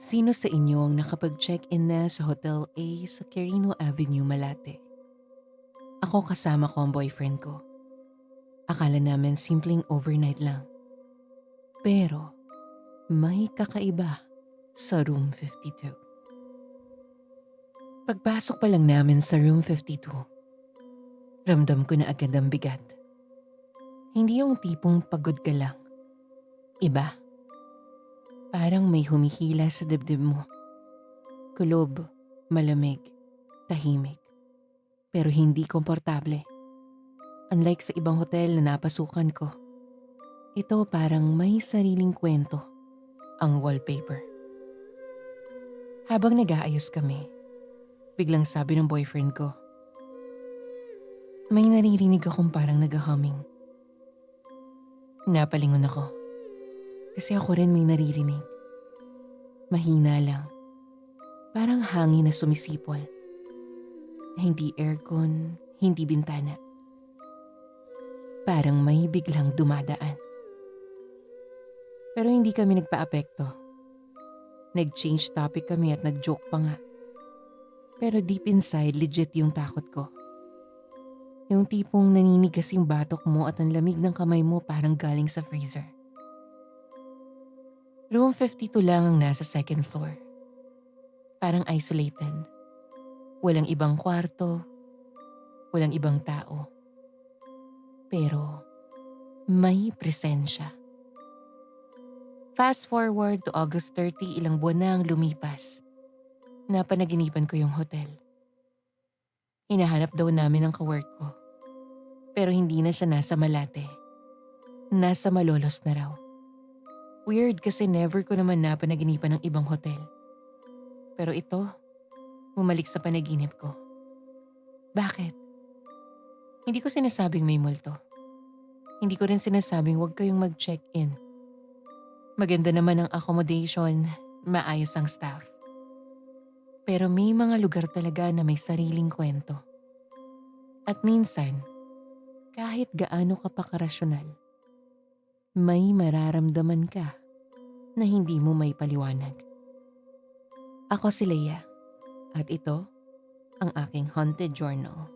Sino sa inyo ang nakapag-check-in na sa Hotel A sa Quirino Avenue, Malate? Ako kasama ko ang boyfriend ko. Akala namin simpleng overnight lang. Pero may kakaiba sa room 52. Pagpasok pa lang namin sa room 52, ramdam ko na agad ang bigat. Hindi yung tipong pagod ka lang. Iba. Parang may humihila sa dibdib mo. Kulob, malamig, tahimik. Pero hindi komportable. Unlike sa ibang hotel na napasukan ko, ito parang may sariling kwento ang wallpaper. Habang nag-aayos kami, biglang sabi ng boyfriend ko, may naririnig akong parang nag-humming. Napalingon ako. Kasi ako rin may naririnig. Mahina lang. Parang hangin na sumisipol. Hindi aircon, hindi bintana. Parang may biglang dumadaan. Pero hindi kami nagpa-apekto. Nag-change topic kami at nag-joke pa nga. Pero deep inside, legit yung takot ko. Yung tipong naninigas yung batok mo at ang lamig ng kamay mo parang galing sa freezer. Room 52 lang ang nasa second floor. Parang isolated. Walang ibang kwarto. Walang ibang tao. Pero may presensya. Fast forward to August 30, ilang buwan na ang lumipas. Napanaginipan ko yung hotel. Hinahanap daw namin ang kawork ko. Pero hindi na siya nasa Malate. Nasa Malolos na raw. Weird kasi never ko naman napanaginipan ng ibang hotel. Pero ito, bumalik sa panaginip ko. Bakit? Hindi ko sinasabing may multo. Hindi ko rin sinasabing huwag kayong mag-check-in. Maganda naman ang accommodation, maayos ang staff. Pero may mga lugar talaga na may sariling kwento. At minsan, kahit gaano ka pa karasyonal, may mararamdaman ka na hindi mo may paliwanag. Ako si Leia at ito ang aking haunted journal.